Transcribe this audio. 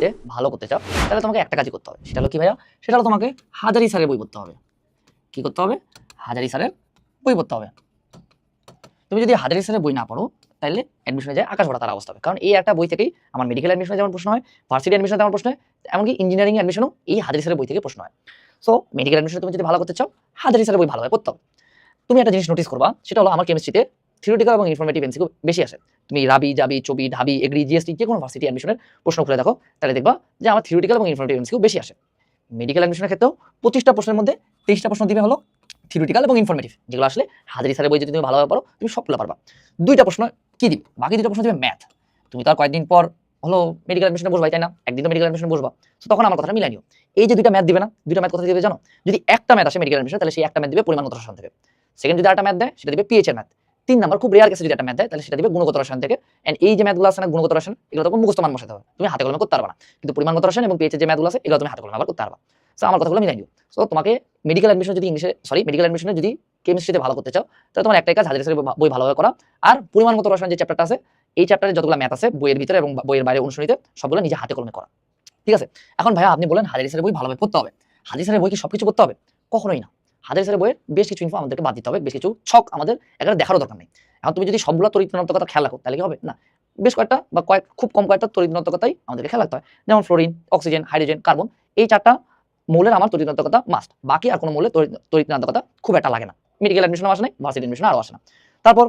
কেমিস্ট্রিতে ভালো করতে চাও, তাহলে তোমাকে একটা কাজই করতে হবে। সেটা হলো কি ভাইয়া? সেটা হলো তোমাকে হাজারি স্যারের বই পড়তে হবে। কি করতে হবে? হাজারি স্যারের বই পড়তে হবে। তুমি যদি হাজারি স্যারের বই না পড়ো, তাহলে অ্যাডমিশনে যায় আকাশ ভরা তার অবস্থা হবে। কারণ এই একটা বই থেকেই আমার মেডিকেল অ্যাডমিশনে যেমন প্রশ্ন হয় ভার্সিটি অ্যাডমিশনে যেমন প্রশ্ন হয়, এমনকি ইঞ্জিনিয়ারিং অ্যাডমিশনও এই হাজারি স্যারের বই থেকে প্রশ্ন হয়। সো মেডিকেল অ্যাডমিশনে তুমি যদি ভালো করতে চাও, হাজারি স্যারের বই ভালোভাবে পড়তে হবে। তুমি একটা জিনিস নোটিস করবা, সেটা হলো আমার কেমিস্ট্রিতে থিওরিটিক্যাল এবং ইনফরমেটিভ এমসিকিউ বেশি আসে। তুমি রাবি যাবি চবি, ঢাবি, এগ্রি জিএসটি যে কোনো ভার্সিটি অ্যাডমিশনের প্রশ্ন খুলে দেখো, তাহলে দেখবা যে আমার থিওরিটিক্যাল এবং ইনফরমেটিভ এমসিকিউ বেশি আসে। মেডিকেল অ্যাডমিশনের ক্ষেত্রেও পঁচিশটা প্রশ্নের মধ্যে তেইশটা প্রশ্ন দিবে হলো থিওরিটিক্যাল এবং ইনফরমেটিভ যেগুলো আসলে হাজারি স্যারের বই যদি তুমি ভালোভাবে পারো তুমি সবগুলো পারবা। দুইটা প্রশ্ন কি দিবে? বাকি দুইটা প্রশ্ন দিবে ম্যাথ তুমি তার কয়েকদিন পর হলো মেডিকেল অ্যাডমিশনে বসবাই, তাই না? একদিন তো মেডিকেল অ্যাডমিশনে বসবা। তো তখন আমার কথাটা মিলাই নিও। এই যে দুইটা ম্যাথ দিবে না, দুইটা ম্যাথ কথা দিবে জানো? যদি একটা ম্যাথ আসে মেডিকেল অ্যাডমিশন তাহলে সেই একটা ম্যাথ দিবে রসায়ন থেকে। সেকেন্ড যদি একটা ম্যাথ দেয়, সেটা দিবে পিএইচ এর ম্যাথ তিন নাম্বার, খুব রেয়ার কেসে যদি একটা ম্যাথ দেয়, তাহলে সেটা দিবে গুণগত রসায়ন থেকে। এন্ড এই যে ম্যাথগুলো আছে না, গুণগত রসায়ন, এগুলো তখন মুখস্থ মান বসাতে হবে। তুমি হাতে কলমে করতে পারবে কিন্তু পরিমাণগত রসায়ন এবং পিএইচ যে ম্যাথগুলো আছে, এগুলো তুমি হাতে কলমে আবার করতে পারবা। সো আমার কথাগুলো মিলাই দিও। সো তোমাকে মেডিকেল অ্যাডমিশন যদি ইংলিশে সরি মেডিকেল অ্যাডমিশনে যদি কেমিস্ট্রিতে ভালো করতে চাও, তাহলে তোমার একটাই কাজ হাজার বই ভালোভাবে করা আর পরিমাণগত রসায়ন যে চ্যাপ্টারটা আছে, এই চ্যাপ্টারে যতগুলো ম্যাথ আছে, বইয়ের ভিতরে এবং বইয়ের বাইরে অনুশীলনীতে, সবগুলো নিজে হাতে কলমে করা। ঠিক আছে? এখন ভাইয়া আপনি বলেন হাজারি স্যারের বই ভালোভাবে পড়তে হবে। হাজারি স্যারের বই কি সবকিছু পড়তে হবে? কখনোই না। হাজারি স্যারের বইয়ের বেশ কিছু ইনফো আমাদেরকে বাদ দিতে হবে, বেশ কিছু ছক আমাদের এখানে দেখারও দরকার নেই। এখন তুমি যদি সবগুলো তরিতনাত্মকতা খেয়াল রাখো, তাহলে কি হবে? না, বেশ কয়েকটা বা কয়েক, খুব কম কয়েকটা তরিতনাত্মকতাই আমাদেরকে খেয়াল রাখতে হয়। যেমন ফ্লোরিন অক্সিজেন হাইড্রোজেন কার্বন এই চারটা মৌলের আমার তরিতনাত্মকতা মাস্ট বাকি আর কোনো মৌলের তরিতনাত্মকতা খুব একটা লাগে না। মেডিকেল অ্যাডমিশন আসে না ভার্সিটি অ্যাডমিশন আরও আসে না। তারপর